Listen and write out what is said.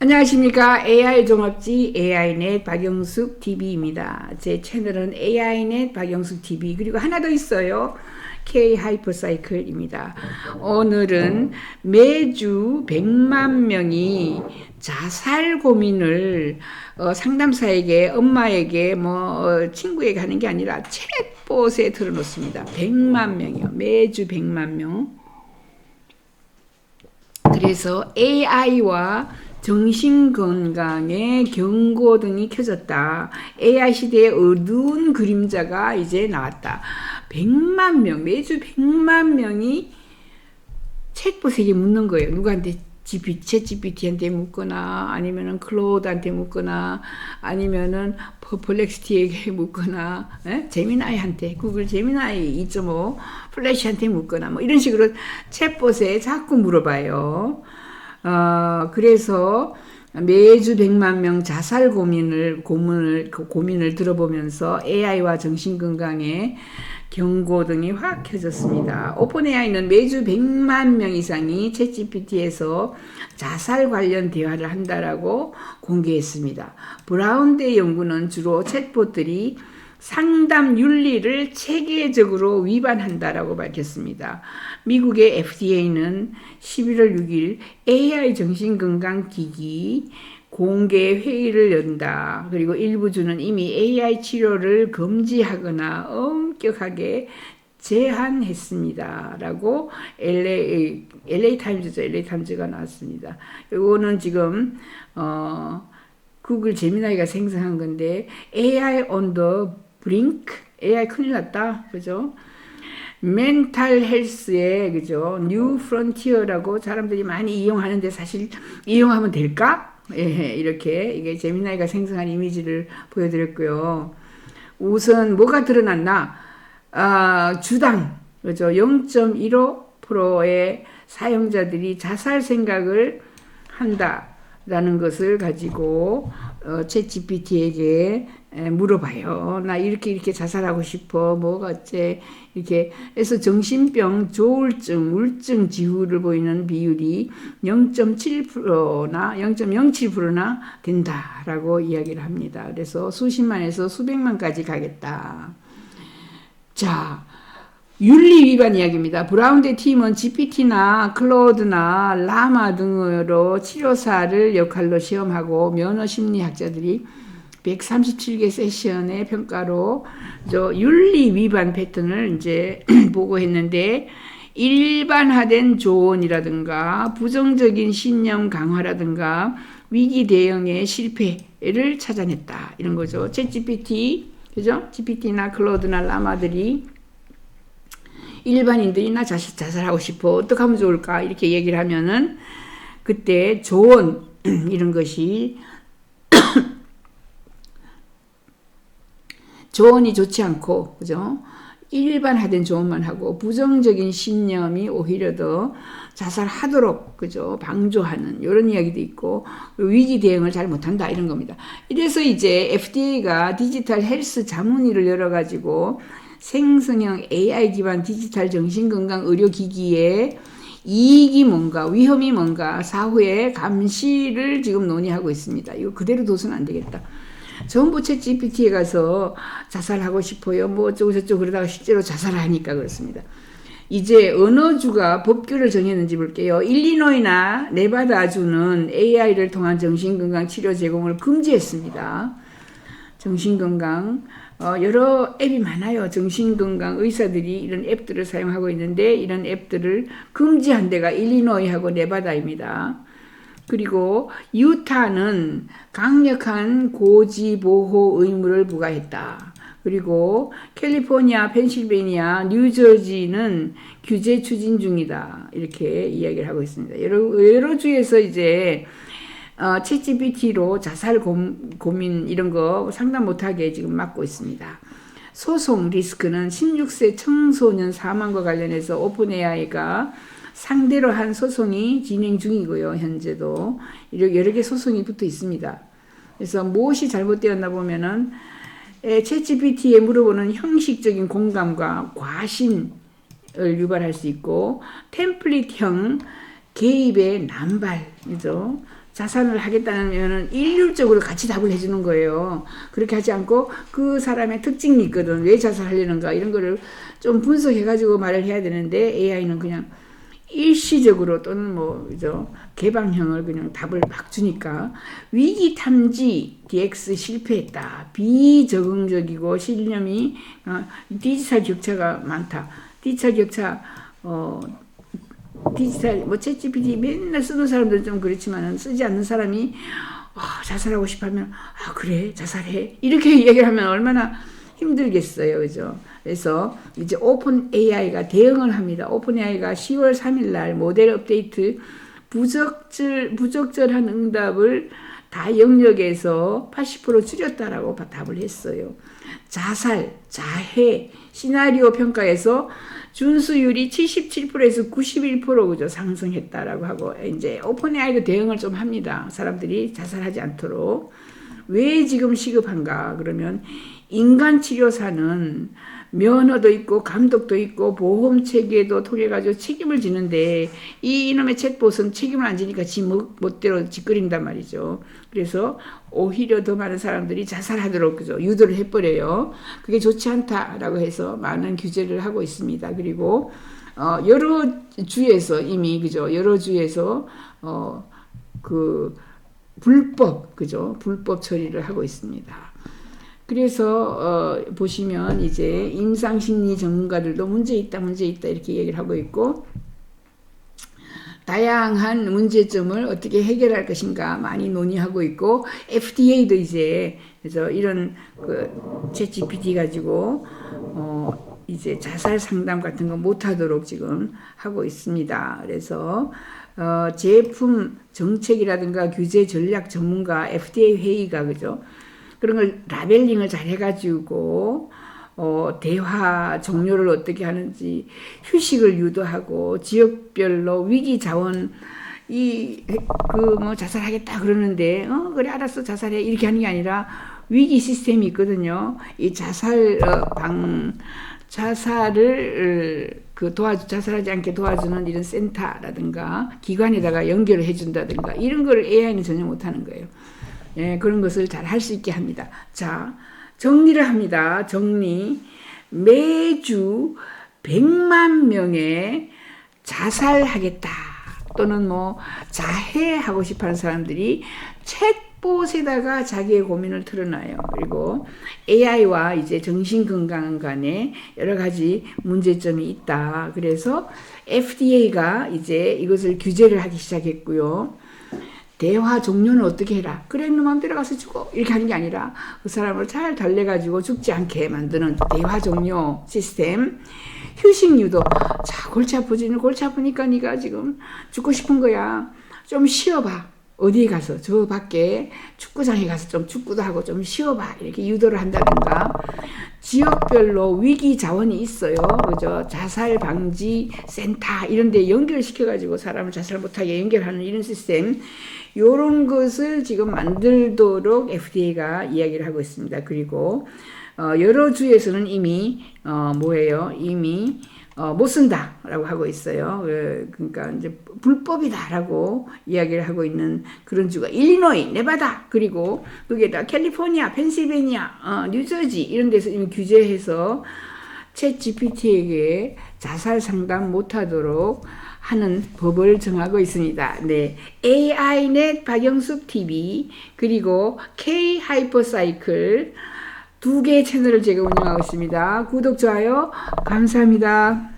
안녕하십니까. AI 종합지 AI넷 박영숙 TV입니다. 제 채널은 AI넷 박영숙 TV 그리고 하나 더 있어요. K 하이퍼사이클입니다. 오늘은 매주 100만 명이 자살 고민을 어, 상담사에게 엄마에게 뭐 어, 친구에게 하는 게 아니라 챗봇에 틀어놓습니다. 100만 명이요. 매주 100만 명. 그래서 AI와 정신건강에 경고등이 켜졌다. AI 시대의 어두운 그림자가 이제 나왔다. 100만 명, 매주 100만 명이 책보세계 묻는 거예요. 누구한테 GPT한테 묻거나, 아니면은 클로드한테 묻거나, 아니면은 퍼플렉스티에게 묻거나, 에? 제미나이한테, 구글 제미나이 2.5 플래시한테 묻거나, 뭐 이런 식으로 챗봇에 자꾸 물어봐요. 어, 그래서 매주 100만 명 자살 고민을 고민을 그 고민을 들어보면서 AI와 정신 건강에 경고 등이 확 켜졌습니다. 오픈 AI는 매주 100만 명 이상이 챗GPT에서 자살 관련 대화를 한다라고 공개했습니다. 브라운대 연구는 주로 챗봇들이 상담 윤리를 체계적으로 위반한다라고 밝혔습니다. 미국의 FDA는 11월 6일 AI 정신건강기기 공개 회의를 연다. 그리고 일부 주는 이미 AI 치료를 금지하거나 엄격하게 제한했습니다. 라고 LA, LA 타임즈죠. LA 타임즈가 나왔습니다. 이거는 지금, 어, 구글 제미나이가 생성한 건데, AI on the brink? AI 큰일 났다. 그죠? 멘탈 헬스의 그죠 뉴 프론티어라고 사람들이 많이 이용하는데 사실 이용하면 될까? 예, 이렇게 이게 재미나이가 생성한 이미지를 보여드렸고요. 우선 뭐가 드러났나? 아, 주당 그죠 0.15%의 사용자들이 자살 생각을 한다라는 것을 가지고 어, 챗 GPT에게 물어봐요. 나 이렇게 이렇게 자살하고 싶어. 뭐가 어째 이렇게 해서 정신병, 조울증, 우울증 지후를 보이는 비율이 0.7%나 0.07%나 된다라고 이야기를 합니다. 그래서 수십만에서 수백만까지 가겠다. 자, 윤리 위반 이야기입니다. 브라운대 팀은 GPT나 클로드나 라마 등으로 치료사를 역할로 시험하고 면허 심리학자들이 137개 세션의 평가로 저 윤리 위반 패턴을 이제 보고했는데 일반화된 조언이라든가 부정적인 신념 강화라든가 위기 대응의 실패를 찾아냈다 이런 거죠. 챗 GPT 그죠? GPT나 클로드나 라마들이 일반인들이 나 자식 자살하고 싶어 어떻게 하면 좋을까 이렇게 얘기를 하면은 그때 조언 이런 것이 조언이 좋지 않고 그죠? 일반화된 조언만 하고 부정적인 신념이 오히려 더 자살하도록 그죠 방조하는 이런 이야기도 있고 위기 대응을 잘 못한다 이런 겁니다. 이래서 이제 FDA가 디지털 헬스 자문위를 열어가지고 생성형 AI 기반 디지털 정신건강 의료기기에 이익이 뭔가, 위험이 뭔가, 사후에 감시를 지금 논의하고 있습니다. 이거 그대로 둬서는 안 되겠다. 전부 채 GPT에 가서 자살하고 싶어요. 뭐 어쩌고 저쩌고 그러다가 실제로 자살하니까 그렇습니다. 이제 어느 주가 법규를 정했는지 볼게요. 일리노이나 네바다주는 AI를 통한 정신건강 치료 제공을 금지했습니다. 정신건강 어, 여러 앱이 많아요. 정신건강 의사들이 이런 앱들을 사용하고 있는데 이런 앱들을 금지한 데가 일리노이하고 네바다입니다. 그리고 유타는 강력한 고지 보호 의무를 부과했다. 그리고 캘리포니아, 펜실베니아, 뉴저지는 규제 추진 중이다. 이렇게 이야기를 하고 있습니다. 여러, 여러 주에서 이제 어, 챗GPT로 자살 고, 고민 이런 거 상담 못하게 지금 막고 있습니다. 소송 리스크는 16세 청소년 사망과 관련해서 오픈AI가 상대로 한 소송이 진행 중이고요. 현재도 여러 개 소송이 붙어 있습니다. 그래서 무엇이 잘못되었나 보면은 챗GPT에 물어보는 형식적인 공감과 과신을 유발할 수 있고 템플릿형 개입의 남발이죠. 자살을 하겠다면은 일률적으로 같이 답을 해주는 거예요. 그렇게 하지 않고 그 사람의 특징이 있거든. 왜 자살하려는가 이런 거를 좀 분석해가지고 말을 해야 되는데 AI는 그냥 일시적으로 또는 뭐 그죠 개방형을 그냥 답을 막 주니까 위기 탐지 DX 실패했다 비적응적이고 신념이 어, 디지털 격차가 많다 디지털 격차 어 디지털 뭐 챗GPT 맨날 쓰는 사람들은 좀 그렇지만은 쓰지 않는 사람이 아, 자살하고 싶으면 아 그래 자살해. 이렇게 얘기를 하면 얼마나 힘들겠어요. 그죠? 그래서 이제 오픈 AI가 대응을 합니다. 오픈 AI가 10월 3일 날 모델 업데이트 부적절 부적절한 응답을 다 영역에서 80% 줄였다라고 답을 했어요. 자살, 자해, 시나리오 평가에서 준수율이 77%에서 91% 그죠 상승했다라고 하고 이제 오픈 AI도 대응을 좀 합니다. 사람들이 자살하지 않도록 왜 지금 시급한가 그러면 인간 치료사는 면허도 있고 감독도 있고 보험 체계도 통해 가지고 책임을 지는데 이 이놈의 챗봇은 책임을 안 지니까 지 멋대로 짓거린단 말이죠. 그래서 오히려 더 많은 사람들이 자살하도록 그죠 유도를 해버려요. 그게 좋지 않다라고 해서 많은 규제를 하고 있습니다. 그리고 어 여러 주에서 이미 그죠 여러 주에서 어 그 불법 그죠 불법 처리를 하고 있습니다. 그래서 어, 보시면 이제 임상심리 전문가들도 문제 있다 문제 있다 이렇게 얘기를 하고 있고 다양한 문제점을 어떻게 해결할 것인가 많이 논의하고 있고 FDA도 이제 그래서 이런 그채 GPT 가지고 어 이제 자살 상담 같은 거 못하도록 지금 하고 있습니다. 그래서 어 제품 정책이라든가 규제 전략 전문가 FDA 회의가 그죠 그런 걸 라벨링을 잘 해가지고 어, 대화 종료를 어떻게 하는지 휴식을 유도하고 지역별로 위기 자원 이 그 뭐 자살하겠다 그러는데 어 그래 알았어 자살해 이렇게 하는 게 아니라 위기 시스템이 있거든요. 이 자살 어, 방 자살을 어, 그 도와주 자살하지 않게 도와주는 이런 센터라든가 기관에다가 연결을 해준다든가 이런 걸 AI는 전혀 못하는 거예요. 예, 그런 것을 잘 할 수 있게 합니다. 자, 정리를 합니다. 정리. 매주 100만 명의 자살하겠다. 또는 뭐 자해하고 싶어 하는 사람들이 챗봇에다가 자기의 고민을 털어놔요. 그리고 AI와 이제 정신건강 간에 여러 가지 문제점이 있다. 그래서 FDA가 이제 이것을 규제를 하기 시작했고요. 대화 종료는 어떻게 해라. 그래, 너 마음대로 가서 죽어. 이렇게 하는 게 아니라 그 사람을 잘 달래가지고 죽지 않게 만드는 대화 종료 시스템. 휴식 유도. 자, 골치 아프지. 골치 아프니까 네가 지금 죽고 싶은 거야. 좀 쉬어봐. 어디에 가서 저 밖에 축구장에 가서 좀 축구도 하고 좀 쉬어봐. 이렇게 유도를 한다든가. 지역별로 위기 자원이 있어요. 그죠? 자살 방지 센터 이런데 연결시켜 가지고 사람을 자살 못하게 연결하는 이런 시스템. 요런 것을 지금 만들도록 FDA가 이야기를 하고 있습니다. 그리고 어, 여러 주에서는 이미 어, 뭐예요 이미 어, 못 쓴다라고 하고 있어요. 그, 그러니까 이제 불법이다라고 이야기를 하고 있는 그런 주가 일리노이, 네바다, 그리고 거기에다 캘리포니아, 펜실베니아, 어, 뉴저지 이런 데서 이미 규제해서 챗 GPT에게 자살 상담 못하도록 하는 법을 정하고 있습니다. 네, AI넷 박영숙 TV 그리고 K 하이퍼사이클 두 개의 채널을 제가 운영하고 있습니다. 구독, 좋아요 감사합니다.